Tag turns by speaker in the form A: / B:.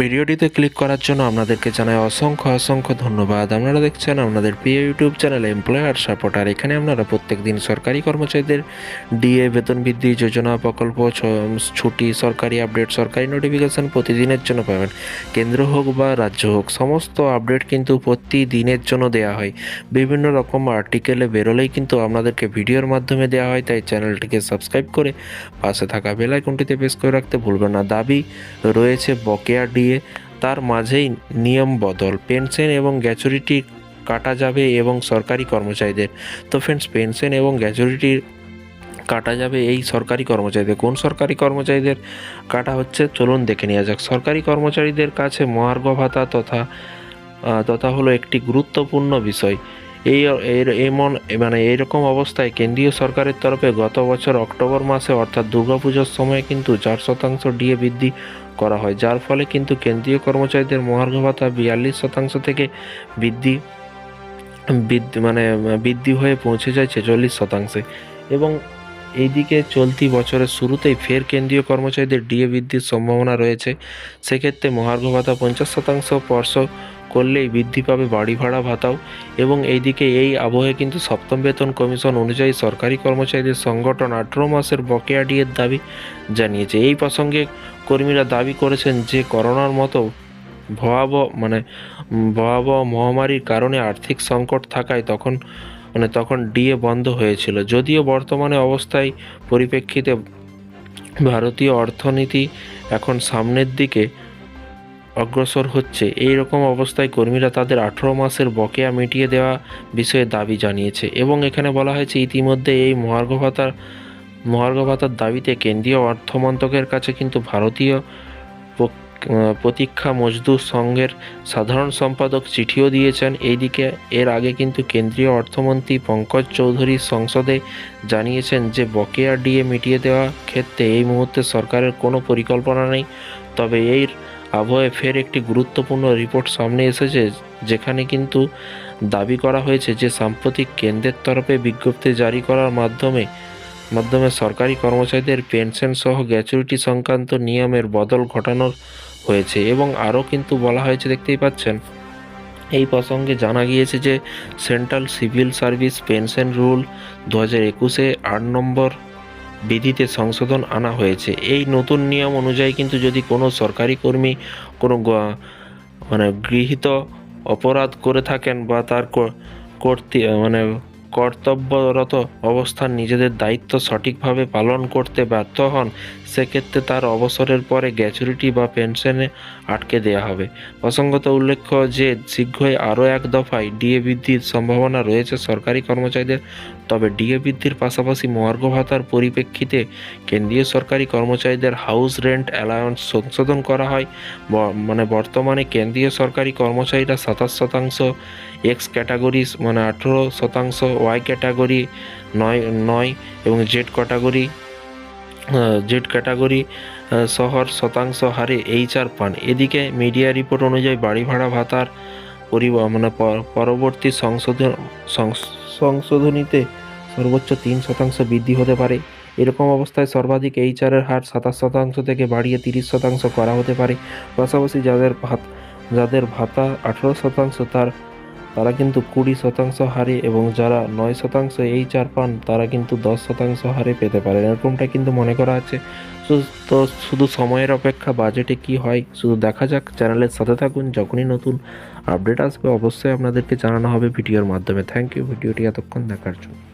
A: ভিডিওটিতে ক্লিক করার জন্য আপনাদেরকে জানাই অসংখ্য অসংখ্য ধন্যবাদ। আপনারা দেখছেন আপনাদের প্রিয় ইউটিউব চ্যানেল এমপ্লয়ার সাপোর্টার এখানে আপনারা প্রত্যেক দিন সরকারি কর্মচারীদের ডিএ বেতন বৃদ্ধি, যোজনা প্রকল্প ছুটি, সরকারি আপডেট, সরকারি নোটিফিকেশন প্রতিদিনের জন্য পাবেন। কেন্দ্র হোক বা রাজ্য হোক, সমস্ত আপডেট কিন্তু প্রতিদিনের জন্য দেওয়া হয়। বিভিন্ন রকম আর্টিকেলে বেরোলেই কিন্তু আপনাদেরকে ভিডিওর মাধ্যমে দেওয়া হয়, তাই চ্যানেলটিকে সাবস্ক্রাইব করে পাশে থাকা বেল আইকনটিতে প্রেস করে রাখতে ভুলবেন না। দাবি রয়েছে বকেয়া ডিএ তার মাঝেই নিয়ম বদল। পেনশন এবং গ্যাচুরিটি কাটা যাবে এবং সরকারি কর্মচারীদের। তো ফ্রেন্ডস পেনশন এবং গ্যাচুরিটি কাটা যাবে এই সরকারি কর্মচারীদের। কোন সরকারি কর্মচারীদের কাটা হচ্ছে? চলুন দেখে নেওয়া যাক। সরকারি কর্মচারীদের কাছে মহার্ঘ ভাতা তথা তথা হলো একটি গুরুত্বপূর্ণ বিষয়। এই এমন মানে এইরকম অবস্থায় কেন্দ্রীয় সরকারের তরফে গত বছর অক্টোবর মাসে অর্থাৎ দুর্গাপুজোর সময় কিন্তু চার শতাংশ ডিএ বৃদ্ধি করা হয়, যার ফলে কিন্তু কেন্দ্রীয় কর্মচারীদের মহার্ঘ ভাতা বিয়াল্লিশ শতাংশ থেকে বৃদ্ধি বৃদ্ধি মানে বৃদ্ধি হয়ে পৌঁছে যায় ছেচল্লিশ শতাংশে। এবং এইদিকে চলতি বছরের শুরুতেই ফের কেন্দ্রীয় কর্মচারীদের ডিএ বৃদ্ধির সম্ভাবনা রয়েছে। সেক্ষেত্রে মহার্ঘ ভাতা পঞ্চাশ শতাংশ স্পর্শ করলেই বৃদ্ধি পাবে বাড়ি ভাড়া ভাতাও এবং এইদিকে এই আবহে কিন্তু সপ্তম বেতন কমিশন অনুযায়ী সরকারি কর্মচারীদের সংগঠন আঠেরো মাসের বকেয়া ডিএর দাবি জানিয়েছে। এই প্রসঙ্গে কর্মীরা দাবি করেছেন যে, করোনার মতো ভয়াবহ মানে ভয়াবহ মহামারীর কারণে আর্থিক সংকট থাকায় তখন মানে তখন ডিএ বন্ধ হয়েছিল। যদিও বর্তমানে অবস্থায় পরিপ্রেক্ষিতে ভারতীয় অর্থনীতি এখন সামনের দিকে অগ্রসর হচ্ছে। এই রকম অবস্থায় কর্মীরা তাদের আঠেরো মাসের বকেয়া মিটিয়ে দেওয়া বিষয়ে দাবি জানিয়েছে এবং এখানে বলা হয়েছে, ইতিমধ্যে এই মহার্ঘ ভাতার মহার্ঘ ভাতার দাবিতে কেন্দ্রীয় অর্থমন্ত্রকের কাছে কিন্তু ভারতীয় প্রতীক্ষা মজদুর সংঘের সাধারণ সম্পাদক চিঠিও দিয়েছেন। এইদিকে এর আগে কিন্তু কেন্দ্রীয় অর্থমন্ত্রী পঙ্কজ চৌধুরী সংসদে জানিয়েছেন যে, বকেয়া ডিএ মিটিয়ে দেওয়া ক্ষেত্রে এই মুহূর্তে সরকারের কোনো পরিকল্পনা নেই। তবে এর আবহে ফের একটি গুরুত্বপূর্ণ রিপোর্ট সামনে এসেছে, যেখানে কিন্তু দাবি করা হয়েছে যে, সাম্প্রতিক কেন্দ্রের তরফে বিজ্ঞপ্তি জারি করার মাধ্যমে মাধ্যমে সরকারি কর্মচারীদের পেনশন সহ গ্র্যাচুইটি সংক্রান্ত নিয়মের বদল ঘটানো হয়েছে এবং আরও কিন্তু বলা হয়েছে, দেখতেই পাচ্ছেন। এই প্রসঙ্গে জানা গিয়েছে যে central civil service pension rule দু হাজার একুশে আট নম্বর বিধিতে সংশোধন আনা হয়েছে। এই নতুন নিয়ম অনুযায়ী কিন্তু যদি কোনো সরকারি কর্মী কোনো মানে গৃহীত অপরাধ করে থাকেন বা তার কর্তৃ মানে কর্তব্যরত অবস্থান নিজেদের দায়িত্ব সঠিকভাবে পালন করতে ব্যর্থ হন, সেক্ষেত্রে তার অবসরের পরে গ্যাচুরিটি বা পেনশনে আটকে দেওয়া হবে। প্রসঙ্গত উল্লেখ্য যে, শীঘ্রই আরও এক দফায় ডিএ বৃদ্ধির সম্ভাবনা রয়েছে সরকারি কর্মচারীদের, তবে ডিএ বৃদ্ধির পাশাপাশি মহার্ঘ ভাতার পরিপ্রেক্ষিতে কেন্দ্রীয় সরকারি কর্মচারীদের হাউস রেন্ট অ্যালাউন্স সংশোধন করা হয়। মানে বর্তমানে কেন্দ্রীয় সরকারি কর্মচারীরা সাতাশ শতাংশ এক্স ক্যাটাগরি মানে আঠেরো শতাংশ ওয়াই ক্যাটাগরি নয় নয় এবং জেড ক্যাটাগরি জেড ক্যাটাগরি শহর শতাংশ হারে এইচআর পান। এদিকে মিডিয়া রিপোর্ট অনুযায়ী বাড়ি ভাড়া ভাতার পরিব মানে পরবর্তী সংশোধন সংশোধনীতে সর্বোচ্চ তিন শতাংশ বৃদ্ধি হতে পারে। এরকম অবস্থায় সর্বাধিক এইচ এইচআরের হার সাতাশ শতাংশ থেকে বাড়িয়ে তিরিশ শতাংশ করা হতে পারে। পাশাপাশি যাদের ভাত, যাদের ভাতা আঠেরো শতাংশ, তার তারা কিন্তু কুড়ি শতাংশ হারে এবং যারা নয় শতাংশ এই চার পান, তারা কিন্তু দশ শতাংশ হারে পেতে পারে এরকমটা কিন্তু মনে করা আছে। তো শুধু সময়ের অপেক্ষা, বাজেটে কি হয় শুধু দেখা যাক। চ্যানেলের সাথে থাকুন, যখনই নতুন আপডেট আসবে অবশ্যই আপনাদেরকে জানানো হবে ভিডিওর মাধ্যমে। Thank you. ভিডিওটি এতক্ষণ দেখার জন্য।